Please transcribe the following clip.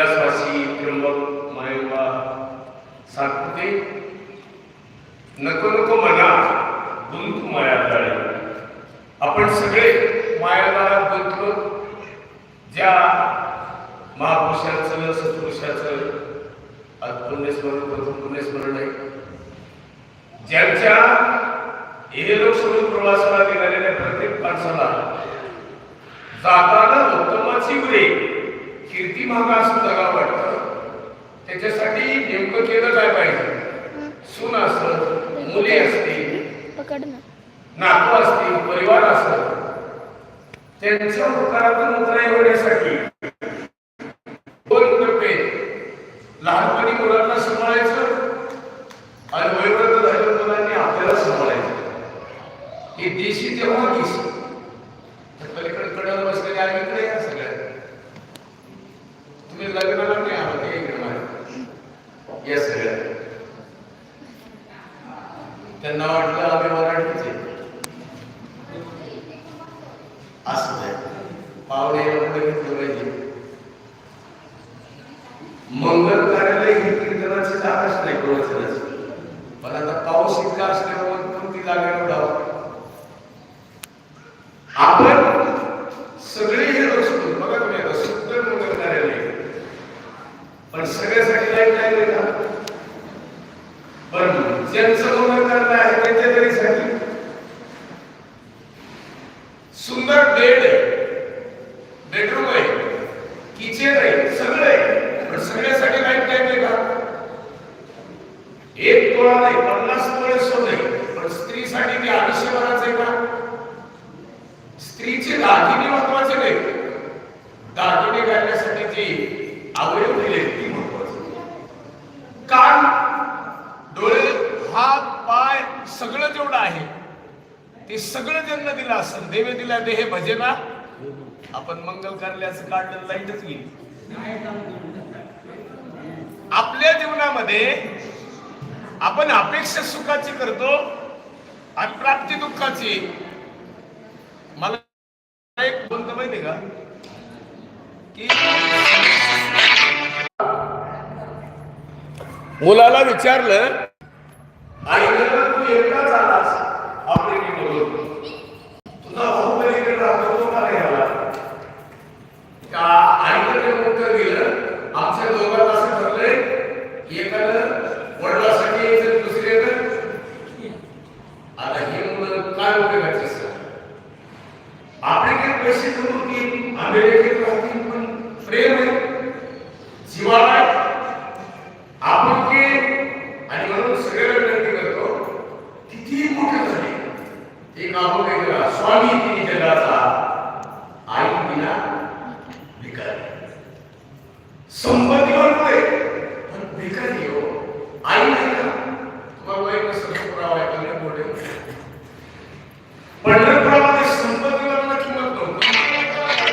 कैलासवासी त्र्यंबक मायवा सातपुते नको नको म्हणा गुंतू माया जाळे. आपण सगळे मायादारात गुंतलो ज्या महापुरुषाचं सत्पुरुषाचं आज पुण्यस्मरण प्रथम पुण्यस्मरण आहे. ज्यांच्या इहेलोक सोडून प्रवासाला निघालेल्या प्रत्येक माणसाला जाताना उत्तमाची उरे कीर्ती मागा असं जगा वाटतं? त्याच्यासाठी नेमकं केलं काय पाहिजे? सून असत मुले असतील नातू असतील परिवार असत त्यांच्या उपकारातून उतराई होण्यासाठी दोन टप्पे लहानपणी मुलांना सांभाळायचं आणि वयोवृद्ध झालेल्या मुलांनी आपल्याला सांभाळायचं. ही देशी तेव्हा दिस पलीकडे कडेला त्यांना वाटलं आम्ही मराठीच आहे. असं आहे. पाहुणे एवढं घेतलं पाहिजे मंगल कार्यालय ही कीर्तनाची जागाच नाही प्रवचनाची पण आता पाऊस इतका असल्यामुळे कोणती जागा निवडावं आपण सगळे हे लोक सोडून बघा तुम्ही आता सुंदर मंगल कार्यालय पण सगळ्यासाठी लाइट नाही का पण ज्यांचं मंगल कार्यालय आहे त्यांच्या तरी साठी सुंदर बेड आहे बेडरूम आहे किचन आहे सगळं आहे. पण सगळ्यासाठी लाइट टाइम आहे का? एक तोळा नाही पन्नास तोळे सोन आहे. पण स्त्रीसाठी ते आयुष्यभराच आहे का? स्त्रीचे दागिने महत्त्वाचे नाही. दागिने घालण्यासाठी जे अवयव दिले ती महत्त्वाचे. कान डोळे हात पाय सगळं जेवढं आहे ते सगळं ज्यांना दिलं असेल देवे दिला देह भजना आपण मंगल कार्यालयाचं काढलं लाईटच गेली आपल्या जीवनामध्ये आपण अपेक्षा सुखाची करतो आणि प्राप्ती दुःखाची. मला एक बोलतो माहिती का? की मुलाला विचारलं आई तू एकटाच आलास का आईकडे उत्तर दिलं आमच्या दोघांना असं ठरलंय एकानं वडिलासाठी somebody